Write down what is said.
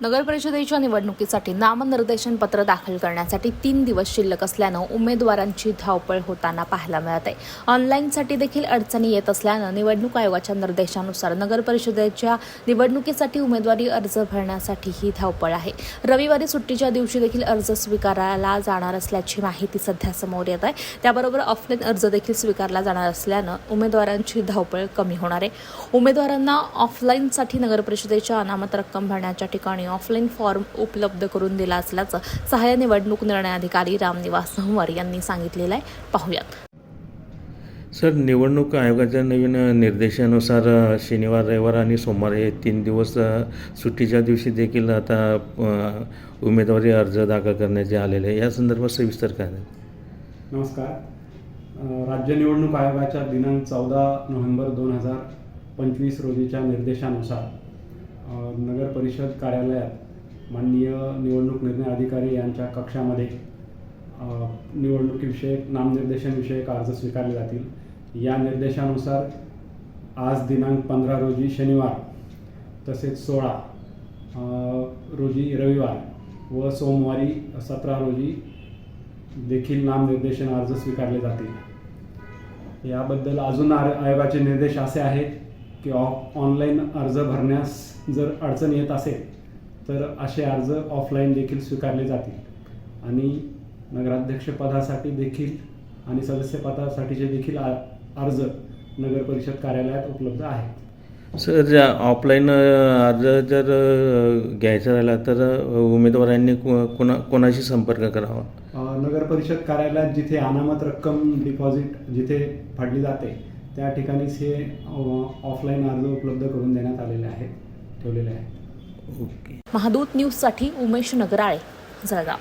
नगर परिषदेच्या निवडणुकीसाठी नामनिर्देशन पत्र दाखल करण्यासाठी तीन दिवस शिल्लक असल्यानं उमेदवारांची धावपळ होताना पाहायला मिळत आहे. ऑनलाईनसाठी देखील अडचणी येत असल्यानं निवडणूक आयोगाच्या निर्देशानुसार नगर परिषदेच्या निवडणुकीसाठी उमेदवारी अर्ज भरण्यासाठी ही धावपळ आहे. रविवारी सुट्टीच्या दिवशी देखील अर्ज स्वीकारायला जाणार असल्याची माहिती सध्या समोर येत आहे. त्याबरोबर ऑफलाईन अर्ज देखील स्वीकारला जाणार असल्यानं उमेदवारांची धावपळ कमी होणार आहे. उमेदवारांना ऑफलाईनसाठी नगर परिषदेच्या अनामत रक्कम भरण्याच्या ठिकाणी ऑफलाईन फॉर्म उपलब्ध करून दिला असल्याचं सहाय्य निवडणूक निर्णय अधिकारी रामनिवास संवर यांनी सांगितलेलं आहे. पाहूयात. सर निवडणूक आयोगाच्या नवीन निर्देशानुसार शनिवार रविवार आणि सोमवार हे तीन दिवस सुट्टीच्या दिवशी देखील आता उमेदवारी अर्ज दाखल करण्याचे आलेले आहे. या संदर्भात सविस्तर काय? नमस्कार. राज्य निवडणूक आयोगाच्या दिनांक चौदा नोव्हेंबर दोन हजार पंचवीस रोजीच्या निर्देशानुसार नगर परिषद कार्यालयात माननीय निवडणूक निर्णय अधिकारी यांच्या कक्षामध्ये निवडणुकीविषयक नामनिर्देशनविषयक अर्ज स्वीकारले जातील. या निर्देशानुसार आज दिनांक पंधरा रोजी शनिवार तसेच सोळा रोजी रविवार व सोमवारी सतरा रोजी देखील नामनिर्देशन अर्ज स्वीकारले जातील. याबद्दल अजून आर आयोगाचे निर्देश असे आहेत की ऑफ ऑनलाईन अर्ज भरण्यास जर अडचण येत असेल तर असे अर्ज ऑफलाईन देखील स्वीकारले जातील. आणि नगराध्यक्षपदासाठी देखील आणि सदस्यपदासाठीचे देखील अर्ज नगर परिषद कार्यालयात उपलब्ध आहेत. सर ज्या ऑफलाईन अर्ज जर घ्यायचा राहिला तर उमेदवारांनी को- कोणा कोणाशी संपर्क करावा? नगर परिषद कार्यालयात जिथे अनामत रक्कम डिपॉझिट जिथे फाडली जाते त्या ठिकाणीच हे ऑफलाईन अर्ज उपलब्ध करून देण्यात आलेले आहेत ठेवलेले आहेत. ओके. महादूत न्यूजसाठी उमेश नगराळे जळगाव.